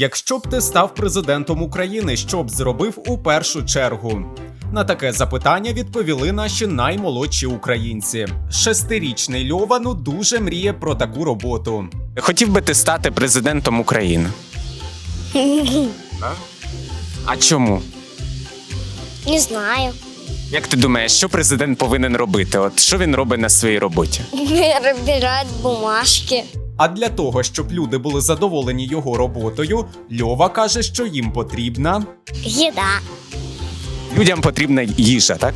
Якщо б ти став президентом України, що б зробив у першу чергу? На таке запитання відповіли наші наймолодші українці. Шестирічний Льова ну дуже мріє про таку роботу. Хотів би ти стати президентом України. А чому? Не знаю. Як ти думаєш, що президент повинен робити? От що він робить на своїй роботі? Перебирать бумажки. А для того, щоб люди були задоволені його роботою, Льова каже, що їм потрібна Еда. Людям потрібна їжа, так?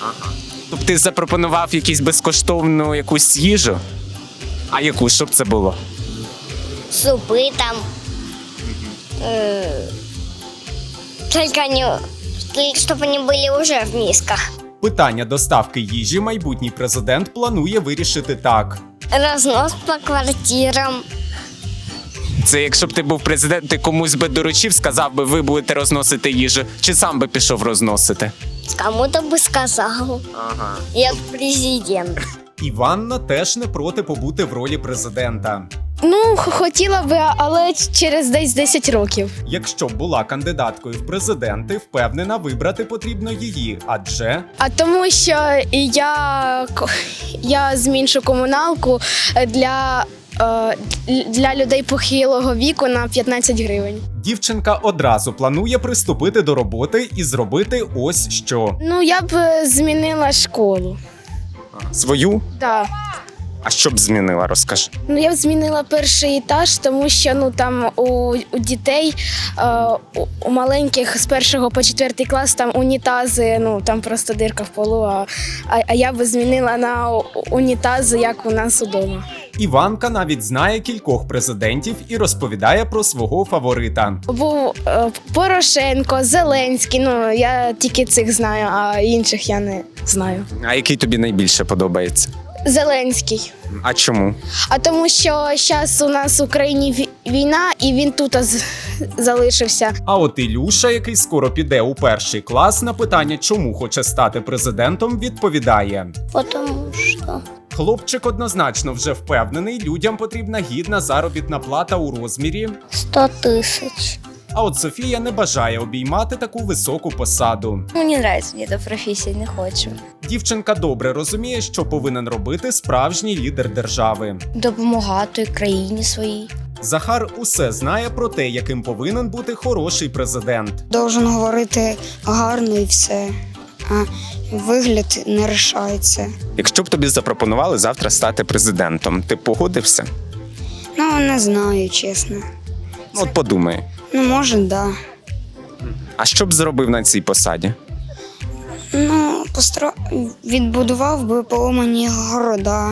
Ага. Тобто ти запропонував якусь безкоштовну якусь їжу? А яку, щоб це було? Супы там. Э, Только они... Чтобы они были уже в мисках. питання доставки їжі. Майбутній президент планує вирішити так. Разнос по квартирам. Це якщо б ти був президент, ти комусь би доручив, сказав би, ви будете розносити їжу, чи сам би пішов розносити? Кому-то би сказав. Ага. Як президент. Іванна теж не проти побути в ролі президента. Ну, хотіла би, але через десь 10 років. Якщо б була кандидаткою в президенти, впевнена, вибрати потрібно її, адже А тому, що я, я зміншу комуналку для, е, для людей похилого віку на 15 гривень. дівчинка одразу планує приступити до роботи і зробити ось що. Ну, я б е, змінила школу. Свою? Да. А що б змінила, розкажи. Ну, я б змінила перший етаж, тому що ну там у, у дітей, е, у, у маленьких з першого по четвертий клас там унітази, ну там просто дирка в полу. А, а, а я б змінила на у- унітази, як у нас удома. Іванка навіть знає кількох президентів і розповідає про свого фаворита. Був е, Порошенко, Зеленський. Ну я тільки цих знаю, а інших я не знаю. А який тобі найбільше подобається? Зеленський. А чому? А тому, що зараз у нас в Україні війна, і він тут залишився. А от Ілюша, який скоро піде у перший клас, на питання, чому хоче стати президентом, відповідає. Потому что... Хлопчик однозначно вже впевнений, людям потрібна гідна заробітна плата у розмірі. Сто тысяч. А от Софія не бажає обіймати таку високу посаду. Ну, не нравится мне эта профессия, не хочу. Дівчинка добре розуміє, що повинен робити справжній лідер держави. Допомагати країні своїй. Захар усе знає про те, яким повинен бути хороший президент. Должен говорити гарно і все, а вигляд не рішається. Якщо б тобі запропонували завтра стати президентом, ти б погодився? Ну, не знаю, чесно. Ну, от подумай. Ну, може, да. А що б зробив на цій посаді? Ну, постро... відбудував би поламані города,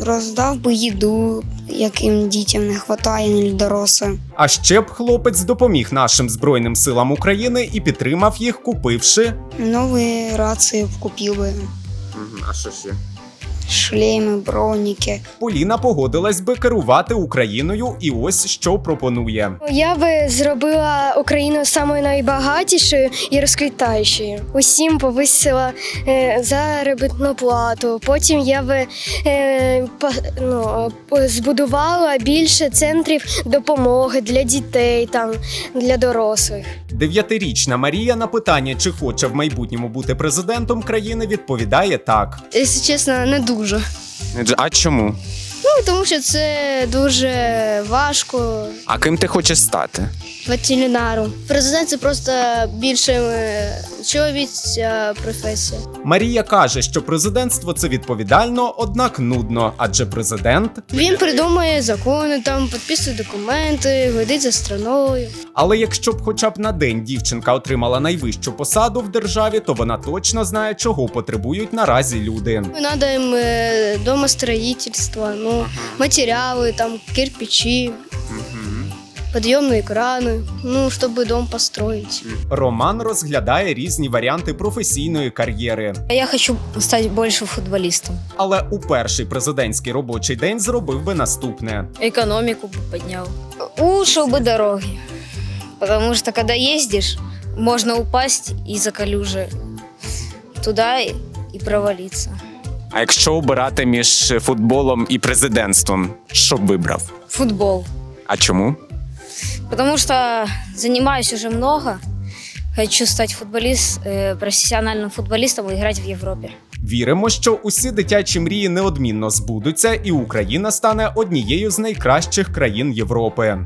роздав би їду, яким дітям не вистачає дорослим. А ще б хлопець допоміг нашим збройним силам України і підтримав їх, купивши Нові рації купив би, А що ще? Шлейми, броніки. Поліна погодилась би керувати Україною, і ось що пропонує. Я би зробила Україну самою найбагатішою і розквітаючою. Усім повисила е, заробітну плату. Потім я би е, па- ну, е, збудувала більше центрів допомоги для дітей, там для дорослих. Дев'ятирічна Марія на питання, чи хоче в майбутньому бути президентом країни, відповідає так. Якщо чесно, не дуже. А чому? Ну тому що це дуже важко. А ким ти хочеш стати? Ветеринару. Президент це просто більше е, чоловіча професія. Марія каже, що президентство це відповідально, однак нудно, адже президент. Він придумує закони, там підписує документи, глядить за страною. Але якщо б хоча б на день дівчинка отримала найвищу посаду в державі, то вона точно знає, чого потребують наразі люди. Надо їм е, домостроїтельство, ну, матеріали, там, кирпичі, підйомні крани, ну, щоб дом построїти. Роман розглядає різні варіанти професійної кар'єри, Я хочу стать больше футболистом. але у перший президентський робочий день зробив би наступне. Экономику бы поднял. Улучшил бы дороги. Потому что когда ездишь, можно упасть из-за калюжи туда и и провалиться. А якщо обирати між футболом і президентством, що б вибрав? Футбол. А чому? Потому что занимаюсь уже много. Хочу стать футболист, э, профессиональным футболистом и играть в Европе. Віримо, що усі дитячі мрії неодмінно збудуться, і Україна стане однією з найкращих країн Європи.